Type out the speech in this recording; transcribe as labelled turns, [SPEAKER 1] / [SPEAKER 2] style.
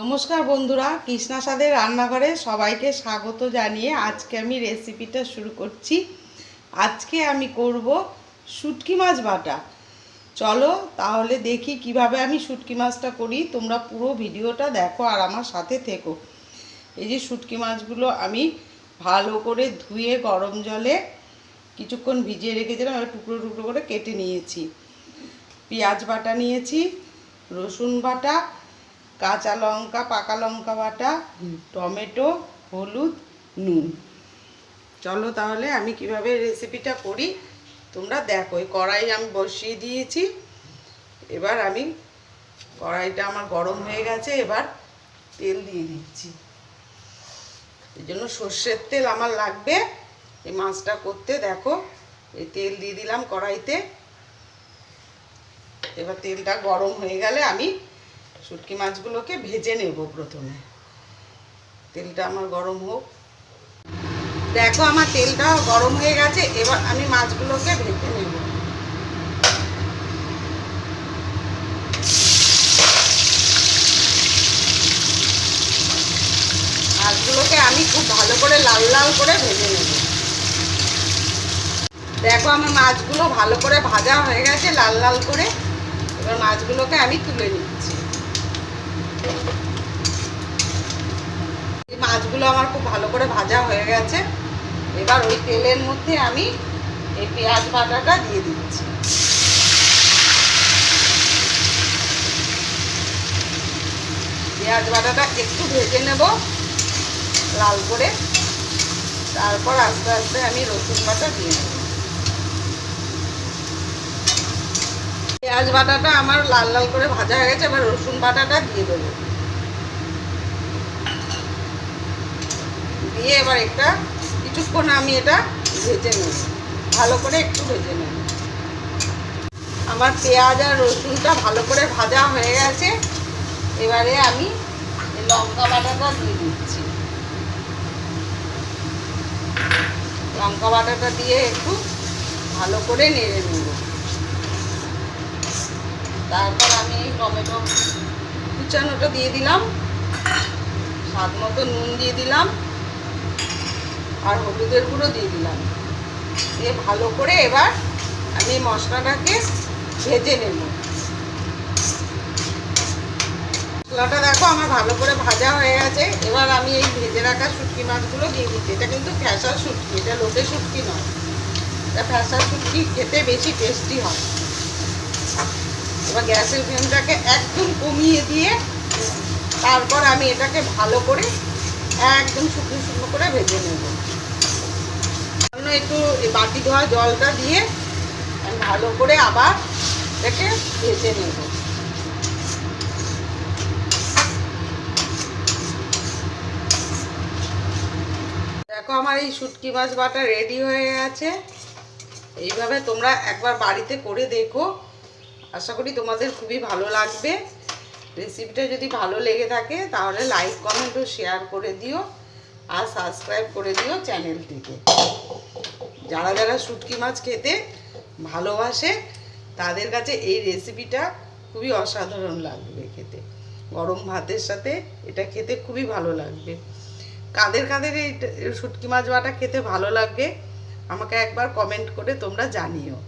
[SPEAKER 1] নমস্কার বন্ধুরা কৃষ্ণা সাদের রান্নাঘরে সবাইকে স্বাগত জানিয়ে আজকে আমি রেসিপিটা শুরু করছি। আজকে আমি করব শুটকি মাছ বাটা। চলো তাহলে দেখি কীভাবে আমি শুটকি মাছটা করি, তোমরা পুরো ভিডিওটা দেখো আর আমার সাথে থেকো। এই যে শুটকি মাছগুলো আমি ভালো করে ধুয়ে গরম জলে কিছুক্ষণ ভিজিয়ে রেখেছিলাম আমি টুকরো টুকরো করে কেটে নিয়েছি। পেঁয়াজ বাটা নিয়েছি, রসুন বাটা কাঁচা লঙ্কা পাকা লঙ্কা বাটা টমেটো হলুদ নুন। চলো তাহলে আমি কীভাবে রেসিপিটা করি তোমরা দেখো। এই কড়াই আমি বসিয়ে দিয়েছি। এবার আমি কড়াইটা আমার গরম হয়ে গেছে এবার তেল দিয়ে দিচ্ছি। এই জন্য সর্ষের তেল আমার লাগবে। এই মাছটা করতে দেখো এই তেল দিয়ে দিলাম কড়াইতে। এবার তেলটা গরম হয়ে গেলে আমি শুটকি মাছগুলোকে ভেজে নেব প্রথমে। তেলটা আমার গরম হোক। দেখো আমার তেলটা গরম হয়ে গেছে, এবার আমি মাছগুলোকে ভেজে নেব। মাছগুলোকে আমি খুব ভালো করে লাল লাল করে ভেজে নেব। দেখো আমার মাছগুলো ভালো করে ভাজা হয়ে গেছে লাল লাল করে। এবার মাছগুলোকে আমি তুলে নিচ্ছি এই মাছগুলো আমার খুব ভালো করে ভাজা হয়ে গেছে। এবার ওই তেলের মধ্যে আমি এই পেঁয়াজ বাটাটা দিয়ে দিচ্ছি। পেঁয়াজ বাটাটা একটু ভেজে নেব, লাল করে। তারপর আস্তে আস্তে আমি রসুন বাটা দিয়ে নেব পেঁয়াজ বাটাটা আমার লাল লাল করে ভাজা হয়ে গেছে, এবার রসুন বাটাটা দিয়ে দেবো। দিয়ে এবার একটা কিছুক্ষণ আমি এটা ভেজে নেব। ভালো করে একটু ভেজে নেব। আমার পেঁয়াজ আর রসুনটা ভালো করে ভাজা হয়ে গেছে। এবারে আমি লঙ্কা বাটাটা দিয়ে দিচ্ছি। লঙ্কা বাটাটা দিয়ে একটু ভালো করে নেড়ে নেব। তারপর আমি টমেটো কুচানোটা দিয়ে দিলাম। স্বাদ মতো নুন দিয়ে দিলাম। আর হলুদের গুঁড়ো দিয়ে দিলাম। দিয়ে ভালো করে এবার আমি মশলাটাকে ভেজে নেব। মশলাটা দেখো আমার ভালো করে ভাজা হয়ে গেছে। এবার আমি এই ভেজে রাখা শুটকি মাছগুলো দিয়ে দিচ্ছি। এটা কিন্তু ফ্যাসার শুটকি, এটা লোটে শুটকি নয়। এটা ফ্যাসার শুটকি, খেতে বেশি টেস্টি হয়। এবার গ্যাসের ফ্লেমটাকে একদম কমিয়ে দিয়ে তারপর আমি এটাকে ভালো করে একদম শুকনো শুকনো করে ভেজে নেব। একটু বাটি ধোয়া জলটা দিয়ে ভালো করে আবার এটাকে ভেজে নেব। দেখো আমার এই শুটকি মাছ বাটা রেডি হয়ে গেছে। এইভাবে তোমরা একবার বাড়িতে করে দেখো। আশা করি তোমাদের খুবই ভালো লাগবে। রেসিপিটা যদি ভালো লেগে থাকে, তাহলে লাইক কমেন্ট ও শেয়ার করে দিও আর সাবস্ক্রাইব করে দিও চ্যানেলটিকে যারা যারা শুটকি মাছ খেতে ভালোবাসে, তাদের কাছে এই রেসিপিটা খুবই অসাধারণ লাগবে খেতে। গরম ভাতের সাথে এটা খেতে খুবই ভালো লাগবে। কাদের কাদের এই শুটকি মাছ বাটা খেতে ভালো লাগবে আমাকে একবার কমেন্ট করে তোমরা জানিও।